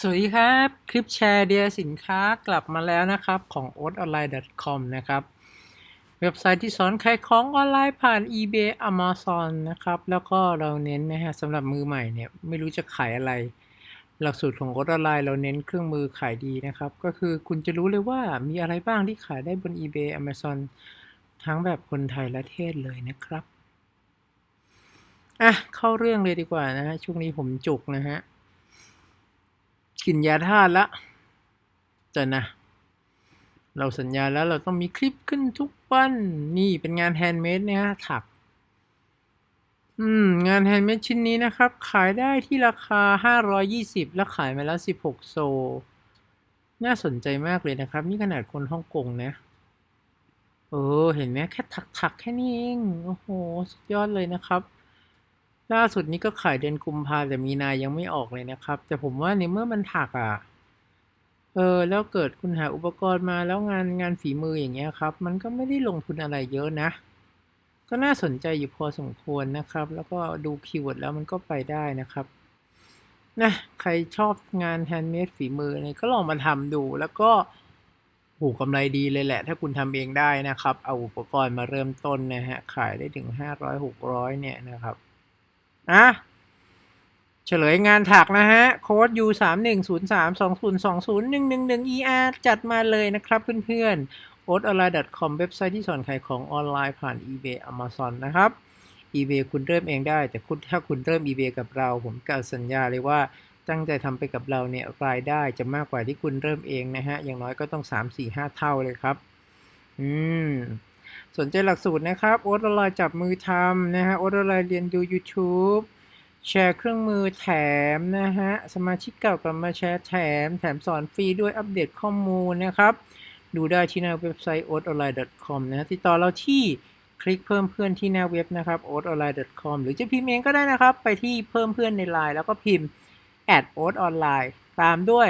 สวัสดีครับ คลิปแชร์เดียสินค้ากลับมาแล้วนะครับ ของ o t o n l i n e c o m นะครับ เว็บไซต์ที่สอนขายของออนไลน์ผ่าน eBay Amazon นะครับ แล้วก็เราเน้นนะฮะสำหรับมือใหม่เนี่ย ไม่รู้จะขายอะไร หลักสูตรของ o t o n l i n e เราเน้นเครื่องมือขายดีนะครับ ก็คือคุณจะรู้เลยว่ามีอะไรบ้างที่ขายได้บน eBay Amazon ทั้งแบบคนไทยและเทศเลยนะครับอะเข้าเรื่องเลยดีกว่านะฮะช่วงนี้ผมจุกนะฮะ กินยาธาตุละแต่นะ เราสัญญาแล้วเราต้องมีคลิปขึ้นทุกวัน นี่เป็นงานแฮนด์เมดนี่ยถัก อืม งานแฮนด์เมดชิ้นนี้นะครับ ขายได้ที่ราคา 520 แล้วขายมาแล้ว 16 โซ น่าสนใจมากเลยนะครับ นี่ขนาดคนฮ่องกงนะเออ เห็นไหมแค่ถักๆแค่นี้เอง โอ้โห สุดยอดเลยนะครับ ล่าสุดนี้ก็ขายเดือนกุมภาแต่มีนายังไม่ออกเลยนะครับ แต่ผมว่าในเมื่อมันถักอะเออแล้วเกิดคุณหาอุปกรณ์มาแล้วงานงานฝีมืออย่างเงี้ยครับ มันก็ไม่ได้ลงทุนอะไรเยอะนะ ก็น่าสนใจอยู่พอสมควรนะครับ แล้วก็ดูคีย์เวิร์ดแล้วมันก็ไปได้นะครับนะใครชอบงานแฮนด์เมดฝีมือเนี่ยก็ลองมาทำดู แล้วก็โหกำไรดีเลยแหละ ถ้าคุณทำเองได้นะครับ เอาอุปกรณ์มาเริ่มต้นนะฮะขายได้ถึง 500 600 เนี่ยนะครับ อะเฉลยงานถักนะฮะ โค้ด U 3 1 0 3 2 0 2 0 1 1 1 ER จัดมาเลยนะครับเพื่อนๆ o t o n l i n e c o m เว็บไซต์ที่สอนขายของออนไลน์ผ่าน eBay Amazon นะครับ eBay คุณเริ่มเองได้ แต่คุณถ้าคุณเริ่ม eBay กับเรา ผมกล่าวสัญญาเลยว่าตั้งใจทำไปกับเราเนี่ยรายได้จะมากกว่าที่คุณเริ่มเองนะฮะ อย่างน้อยก็ต้อง 3 4 5 เท่าเลยครับ อืม สนใจหลักสูตรนะครับโอ๊ตออนไลน์จับมือทำนะฮะโอ๊ตออนไลน์เรียนดู YouTube แชร์เครื่องมือแถมนะฮะ สมาชิกเก่ากลับมาแชร์แถม แถมสอนฟรีด้วยอัปเดตข้อมูลนะครับ ดูได้ที่หน้าเว็บไซต์ o t o n l i n e c o m นะฮะติดต่อเราที่คลิกเพิ่มเพื่อนที่หน้าเว็บนะครับ o t o n l i n e c o m หรือจะพิมพ์เองก็ได้นะครับ ไปที่เพิ่มเพื่อนใน Line แล้วก็พิมพ์ at o t online ตามด้วย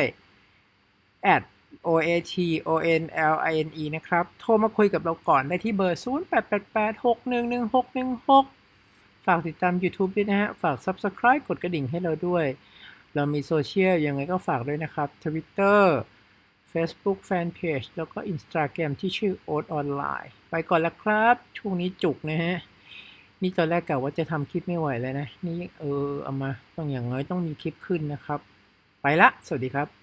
at o a t o n l i n e นะครับ โทรมาคุยกับเราก่อนได้ที่เบอร์ 0888611616 ฝากติดตาม YouTube ด้วยนะฮะ ฝาก Subscribe กดกระดิ่งให้เราด้วย เรามีโซเชียลยังไงก็ฝากด้วยนะครับ Twitter Facebook Fanpage แล้วก็ Instagram ที่ชื่อ o t Online ไปก่อนแล้วครับ ช่วงนี้จุกนะฮะ นี่ตอนแรกกะว่าจะทำคลิปไม่ไหวแล้วนะ นี่เออเอามาต้องอย่างน้อยต้องมีคลิปขึ้นนะครับ ไปละ สวัสดีครับ